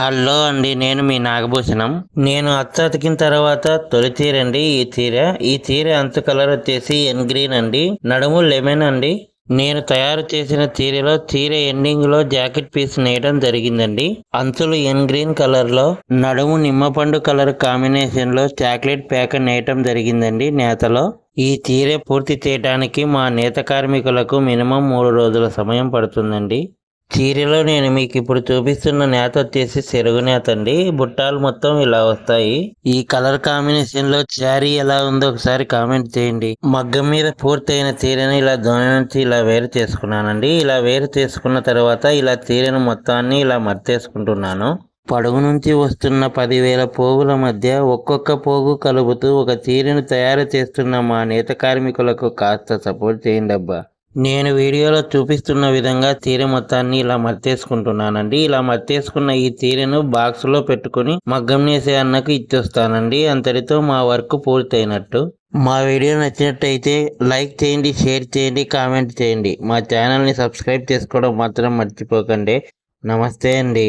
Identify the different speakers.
Speaker 1: Hello అండి నేను మీ నాగభూషణం. నేను అత్త అతికిన తర్వాత తొలి చీర అండి ఈ చీర ఈ చీర అంత కలర్ వచ్చేసి ఎన్ గ్రీన్ అండి నడుము లెమన్ అండి. నేను తయారు చేసిన చీరలో తీర ఎండింగ్లో జాకెట్ పీస్ నేయడం జరిగిందండి. అంచులు ఎన్ గ్రీన్ కలర్లో నడుము నిమ్మపండు కలర్ కాంబినేషన్లో చాక్లెట్ ప్యాక్ నేయటం జరిగిందండి నేతలో. ఈ చీర పూర్తి చేయడానికి మా నేత కార్మికులకు మినిమం మూడు రోజుల సమయం పడుతుందండి. చీరలో నేను మీకు ఇప్పుడు చూపిస్తున్న నేత వచ్చేసి సెరుగు నేత అండి. బుట్టాలు మొత్తం ఇలా వస్తాయి. ఈ కలర్ కాంబినేషన్లో శారీ ఎలా ఉందో ఒకసారి కామెంట్ చేయండి. మగ్గం మీద పూర్తయిన చీరని ఇలా దోమ నుంచి ఇలా వేరు చేసుకున్నానండి. ఇలా వేరు చేసుకున్న తర్వాత ఇలా చీరను మొత్తాన్ని ఇలా మర్తేసుకుంటున్నాను పడుగు నుంచి వస్తున్న పదివేల పోగుల మధ్య ఒక్కొక్క పోగు కలుపుతూ ఒక చీరను తయారు చేస్తున్న మా నేత కార్మికులకు కాస్త సపోర్ట్ చేయండి అబ్బా. నేను వీడియోలో చూపిస్తున్న విధంగా తీరె మొత్తాన్ని ఇలా మర్తేసుకుంటున్నానండి. ఇలా మర్తేసుకున్న ఈ తీరెను బాక్స్లో పెట్టుకుని మగ్గం నేసే అన్నకు ఇచ్చేస్తానండి. అంతటితో మా వర్క్ పూర్తయినట్టు. మా వీడియో నచ్చినట్టయితే లైక్ చేయండి షేర్ చేయండి కామెంట్ చేయండి. మా ఛానల్ని సబ్స్క్రైబ్ చేసుకోవడం మాత్రం మర్చిపోకండి. నమస్తే అండి.